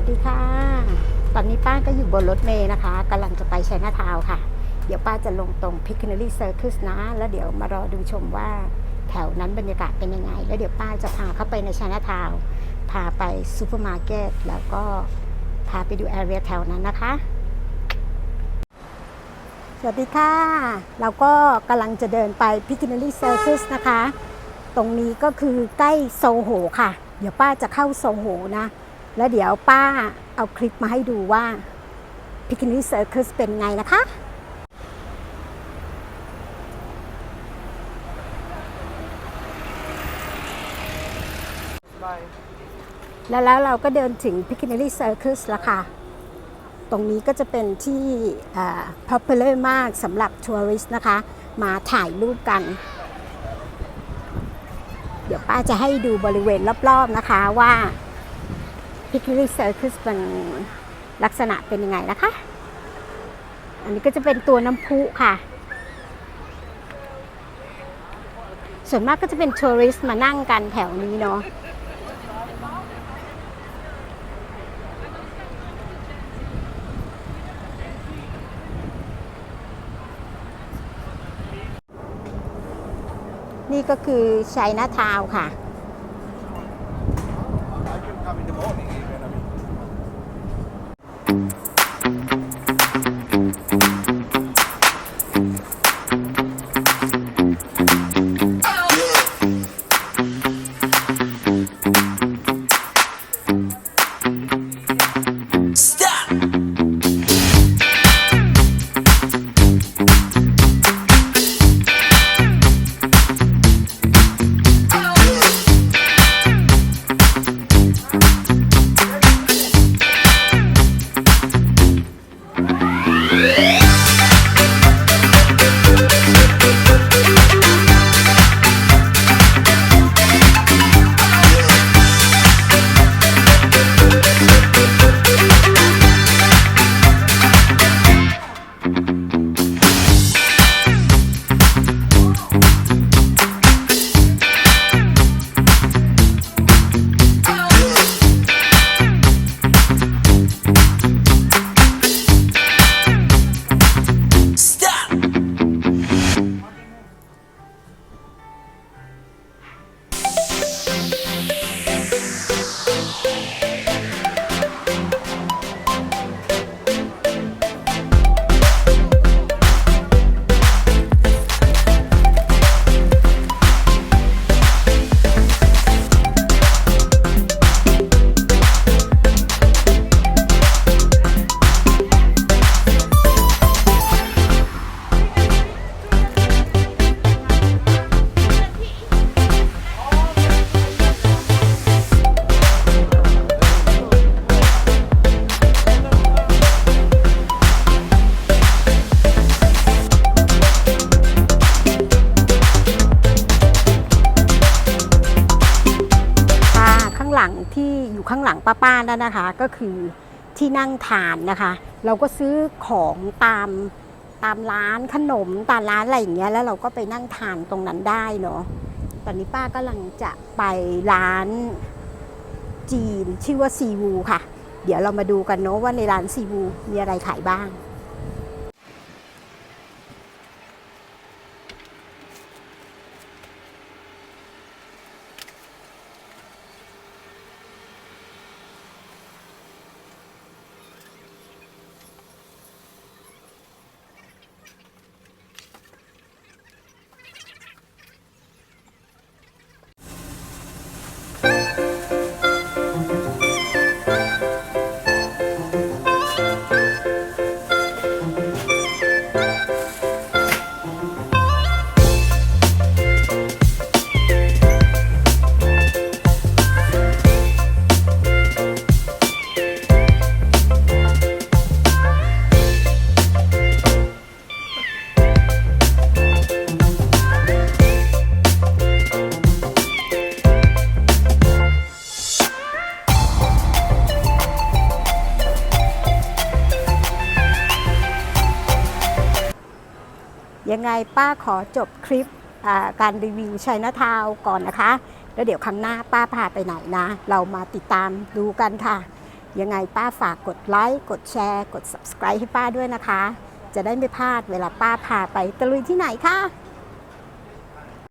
วัสดีค่ะ ตอนนี้ป้าก็อยู่บนรถเมล์นะคะกำลังจะไปชัยนาทาวค่ะ เดี๋ยวป้าจะลงตรง Pictionary Circus นะ แล้วเดี๋ยวมารอดูชมว่าแถวนั้นบรรยากาศเป็นยังไง แล้วเดี๋ยวป้าจะพาเข้าไปในชัยนาทาวพาไปซูเปอร์มาร์เก็ตแล้วก็พาไปดูแอเรียแถวนั้นนะคะ สวัสดีค่ะ เราก็กำลังจะเดินไป Pictionary Circus นะคะ ตรงนี้ก็คือใกล้โซโหค่ะ เดี๋ยวป้าจะเข้าโซโหนะ แล้วเดี๋ยวป้าเอาคลิปมาให้ดูว่า Picnic Circus เป็นไงนะคะแล้วแล้วเราก็เดินถึง Picnic Circus แล้วค่ะ ตรงนี้ก็จะเป็นที่ popular มากสำหรับทัวริสต์นะคะ มาถ่ายรูปกัน เดี๋ยวป้าจะให้ดูบริเวณรอบๆนะคะว่า Picnic Circus เป็นลักษณะเป็นยังไงนะคะ อันนี้ก็จะเป็นตัวน้ำพุค่ะ ส่วนมากก็จะเป็นทัวริสต์มานั่งกันแถวนี้เนาะนี่ก็คือชัยนาทาวค่ะ ข้างหลังป้าๆนั่นนะคะ ก็คือที่นั่งทานนะคะ เราก็ซื้อของตามตามร้านขนมตามร้านอะไรอย่างเงี้ยแล้วเราก็ไปนั่งทานตรงนั้นได้เนาะตอนนี้ป้ากำลังจะไปร้านจีนชื่อว่าซีวูค่ะ เดี๋ยวเรามาดูกันเนาะว่าในร้านซีวูมีอะไรขายบ้าง ยังไงป้าขอจบคลิปการรีวิวชัยนาทาวก่อนนะคะ แล้วเดี๋ยวครั้งหน้าป้าพาไปไหนนะ เรามาติดตามดูกันค่ะ ยังไงป้าฝากกดไลค์ กดแชร์ กด subscribe ให้ป้าด้วยนะคะ จะได้ไม่พลาดเวลาป้าพาไปตะลุยที่ไหนค่ะ